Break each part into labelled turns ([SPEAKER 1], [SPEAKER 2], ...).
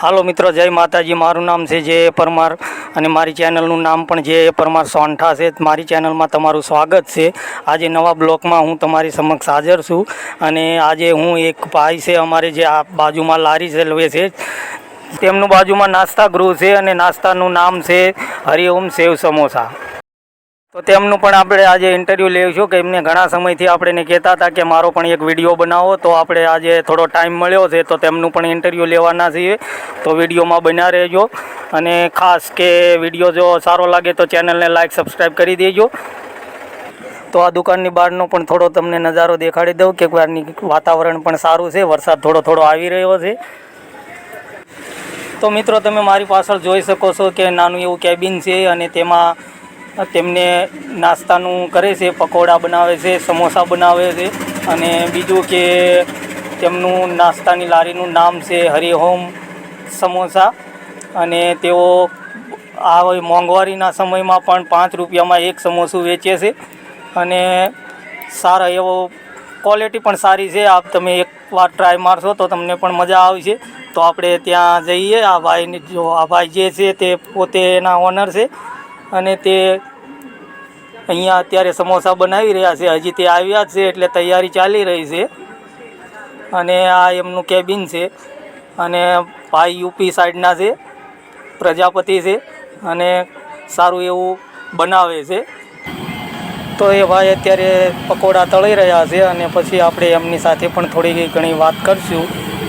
[SPEAKER 1] હાલો મિત્રો, જય માતાજી. મારું નામ છે જે પરમાર અને મારી ચેનલનું નામ પણ જે પરમાર સોંઠા છે. મારી ચેનલમાં તમારું સ્વાગત છે. આજે નવા બ્લોકમાં હું તમારી સમક્ષ હાજર છું અને આજે હું એક ભાઈ છે, અમારે જે આ બાજુમાં લારી ચલાવે છે. તેમનું બાજુમાં નાસ્તા ગૃહ છે અને નાસ્તાનું નામ છે હરિઓમ સેવ સમોસા. તો તેમનું પણ આપણે આજે ઇન્ટરવ્યૂ લઈશું કે એમને ઘણા સમયથી આપણે એને કહેતા હતા કે મારો પણ એક વીડિયો બનાવો. તો આપણે આજે થોડો ટાઈમ મળ્યો છે તો તેમનું પણ ઇન્ટરવ્યૂ લેવાના છીએ. તો વિડીયોમાં બન્યા રહેજો. અને ખાસ કે વીડિયો જો સારો લાગે તો ચેનલને લાઇક સબસ્ક્રાઈબ કરી દેજો. તો આ દુકાનની બહારનો પણ થોડો તમને નજારો દેખાડી દઉં કે બહારની વાતાવરણ પણ સારું છે. વરસાદ થોડો થોડો આવી રહ્યો છે. તો મિત્રો, તમે મારી પાછળ જોઈ શકો છો કે નાનું એવું કેબિન છે અને તેમાં તેમને નાસ્તાનું કરે છે, પકોડા બનાવે છે, સમોસા બનાવે છે અને બીજું કે તેમનું નાસ્તાની લારીનું નામ છે હરિહોમ સમોસા અને તેઓ આ મોંઘવારીના સમયમાં પણ પાંચ રૂપિયામાં એક સમોસું વેચે છે અને સારા એવો ક્વોલિટી પણ સારી છે. આપ તમે એકવાર ટ્રાય મારશો તો તમને પણ મજા આવશે તો આપણે ત્યાં જઈએ. આ ભાઈને જો આ ભાઈ જે છે તે પોતે એના ઓનર છે અને તે અહીંયા અત્યારે સમોસા બનાવી રહ્યા છે. હજી તે આવ્યા જ છે એટલે તૈયારી ચાલી રહી છે. અને આ એમનું કેબિન છે. અને ભાઈ યુપી સાઈડના છે. પ્રજાપતિ છે. અને સારું એવું બનાવે છે. તો એ ભાઈ અત્યારે પકોડા તળી રહ્યા છે અને પછી આપણે એમની સાથે પણ થોડી ઘણી વાત કરશું.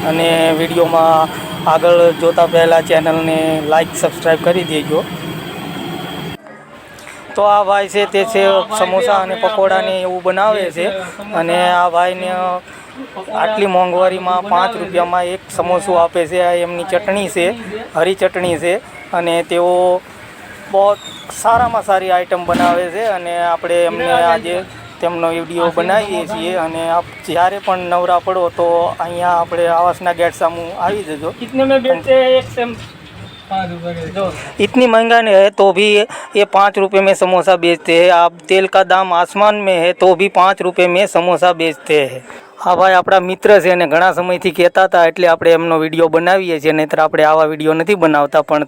[SPEAKER 1] અને વિડીયોમાં આગળ જોતા પહેલાં ચેનલને લાઈક સબસ્ક્રાઈબ કરી દેજો. તો આ ભાઈ છે તે છે સમોસા અને પકોડાને એવું બનાવે છે. અને આ ભાઈને આટલી મોંઘવારીમાં પાંચ રૂપિયામાં એક સમોસું આપે છે. આ એમની ચટણી છે હરી ચટણી છે. અને તેઓ બહુ સારામાં સારી આઈટમ બનાવે છે. અને આપણે એમને આજે તેમનો વીડિયો બનાવીએ છીએ. અને આપ જ્યારે પણ નવરા પડો તો અહીંયા આપણે આવાસના ગેટ સામું આવી જજો. इतनी महंगा नहीं है तो भी ये पाँच रुपये में समोसा बेचते हैं आप तेल का दाम आसमान में है तो भी પાંચ રૂપિયા મેં સમોસા બેચતે हैं હા ભાઈ આપણા મિત્ર છે અને ઘણા સમયથી કહેતા હતા એટલે આપણે એમનો વિડીયો બનાવીએ છીએ નહીંતર આપણે આવા વિડીયો નથી બનાવતા પણ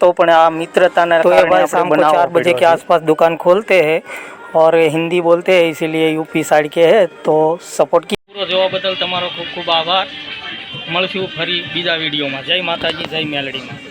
[SPEAKER 1] તો પણ આ મિત્રતાના तो ये भाई शाम को चार बजे के आसपास दुकान खोलते हैं और हिंदी बोलते हैं इसीलिए यूपी साइड के है तो सपोर्ट की પૂરો જોવા બદલ તમારો ખૂબ ખૂબ આભાર મળશું ફરી બીજા વિડીયોમાં જય માતાજી જય મેલડીમાં